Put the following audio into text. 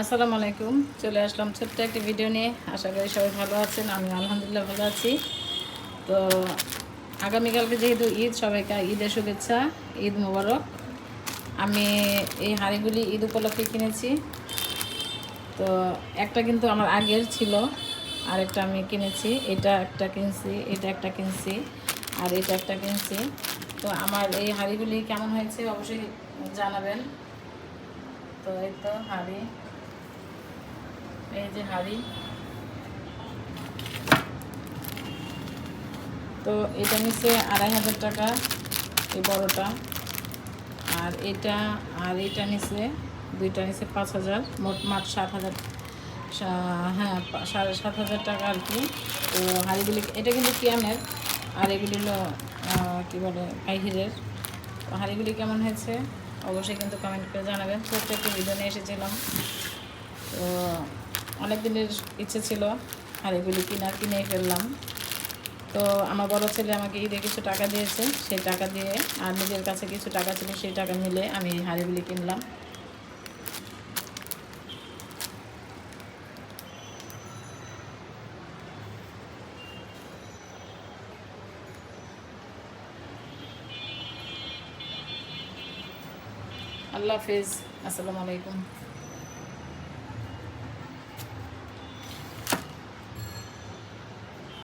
আসসালামু আলাইকুম। চলে আসলাম ছোট্ট একটি ভিডিও নিয়ে। আশা করি সবাই ভালো আছেন আমি আলহামদুলিল্লাহ ভালো আছি। তো আগামীকালকে যেহেতু ঈদ, সবাইকে ঈদের শুভেচ্ছা, ঈদ মোবারক। আমি এই হাঁড়িগুলি ঈদ উপলক্ষে কিনেছি। তো একটা কিন্তু আমার আগের ছিল আর একটা আমি কিনেছি। এটা একটা কিনছি, এটা একটা কিনছি, আর এটা একটা কিনছি। তো আমার এই হাঁড়িগুলি কেমন হয়েছে অবশ্যই জানাবেন। তো এই তো হাঁড়ি। এই যে হাঁড়ি। তো এটা নিচে আড়াই হাজার টাকা, এই বড়টা। আর এটা আর এটা নিচে দুইটা নিচে পাঁচ হাজার, মোট মাঠ সাত হাজার হ্যাঁ সাড়ে সাত হাজার টাকা আর কি। তো হাঁড়িগুলি, এটা কিন্তু কিয়ামের, আর এগুলি হলো কী বলে বাহিরের হাঁড়িগুলি কেমন হয়েছে? অবশ্যই কিন্তু কমেন্ট করে জানাবেন। ছোট্ট একটি ভিডিও নিয়ে এসেছিলাম। তো অনেক দিনের ইচ্ছে ছিল হাঁড়িগুলি কিনা, কিনে ফেললাম। তো আমার বড় ছেলে আমাকে ঈদে কিছু টাকা দিয়েছে, সেই টাকা দিয়ে আর নিজের কাছে কিছু টাকা ছিল, সেই টাকা মিলে আমি হাঁড়িগুলি কিনলাম। আল্লাহ হাফিজ, আসসালামু আলাইকুম।